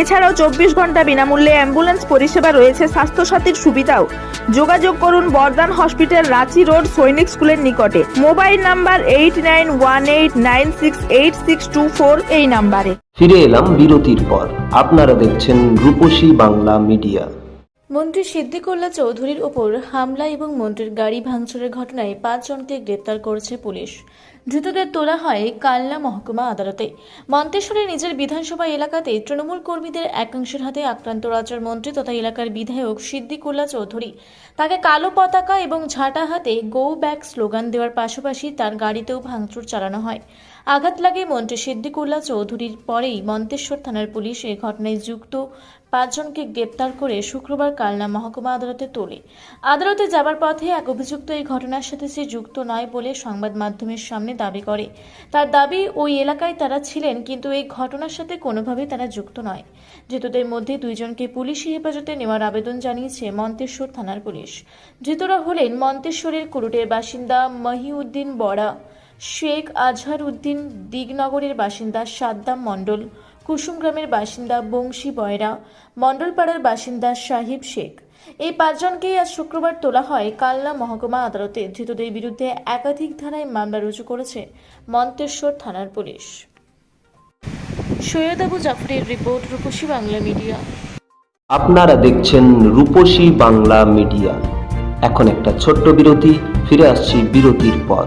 এছাড়াও চব্বিশ ঘণ্টা বিনামূল্যে অ্যাম্বুলেন্স পরিষেবা রয়েছে স্বাস্থ্যসাথীর সুবিধাও। যোগাযোগ করুন বর্ধমান হসপিটাল রাঁচি রোড সৈনিক স্কুলের নিকটে। Mobile number eight nine one eight nine six eight six two four এই নাম্বারে। ফিরে এলাম বিরতির পর। আপনারা দেখছেন রূপসী বাংলা মিডিয়া। মন্ত্রী সিদ্দিকুল্লা চৌধুরীর ওপর হামলা এবং মন্ত্রীর গাড়ি ভাঙচুরের ঘটনায় পাঁচজনকে গ্রেপ্তার করেছে পুলিশ। ধৃতদের তোলা হয় কালনা মহকুমা আদালতে। মন্তেশ্বরের নিজের বিধানসভা এলাকাতে তৃণমূল কর্মীদের একাংশের হাতে আক্রান্ত রাজ্যের মন্ত্রী তথা এলাকার বিধায়ক সিদ্দিকুল্লা চৌধুরী। তাকে কালো পতাকা এবং ঝাঁটা হাতে গো ব্যাক স্লোগান দেওয়ার পাশাপাশি তার গাড়িতেও ভাঙচুর চালানো হয়। আঘাত লাগে মন্ত্রী সিদ্দিকুল্লা চৌধুরীর পরেই মন্তেশ্বর থানার পুলিশ এই ঘটনায় যুক্ত পাঁচজনকে গ্রেপ্তার করে শুক্রবার কালনা মহকুমা আদালতে তোলে। আদালতে যাবার পথে এক অভিযুক্ত এই ঘটনার সাথে সে যুক্ত নয় বলে সংবাদ মাধ্যমের সামনে দাবি করে। তার দাবি, ওই এলাকায় তারা ছিলেন, কিন্তু এই ঘটনার সাথে কোনোভাবেই তারা যুক্ত নয়। ধৃতদের মধ্যে দুইজনকে পুলিশি হেফাজতে নেওয়ার আবেদন জানিয়েছে মন্তেশ্বর থানার পুলিশ। ধৃতরা হলেন মন্তেশ্বরের কুরুটের বাসিন্দা মহিউদ্দিন বড়া, শেখ আজহার উদ্দিন দিগনগরের বাসিন্দা সাদ্দাম মণ্ডল, কুসুমগ্রামের বাসিন্দা বংশী বয়রা, মণ্ডলপাড়ার বাসিন্দা সাহিব শেখ। এই পাঁচজনকেই আজ শুক্রবার তোলা হয় কালনা মহকুমা আদালতে। ধৃতদের বিরুদ্ধে একাধিক ধারায় মামলা রুজু করেছে মন্তেশ্বর থানার পুলিশ। সৈয়দ আবু জাফরের রিপোর্ট, রূপসী বাংলা মিডিয়া। আপনারা দেখছেন রূপসী বাংলা মিডিয়া। এখন একটা ছোট্ট বিরতি, ফিরে আসছি বিরতির পর।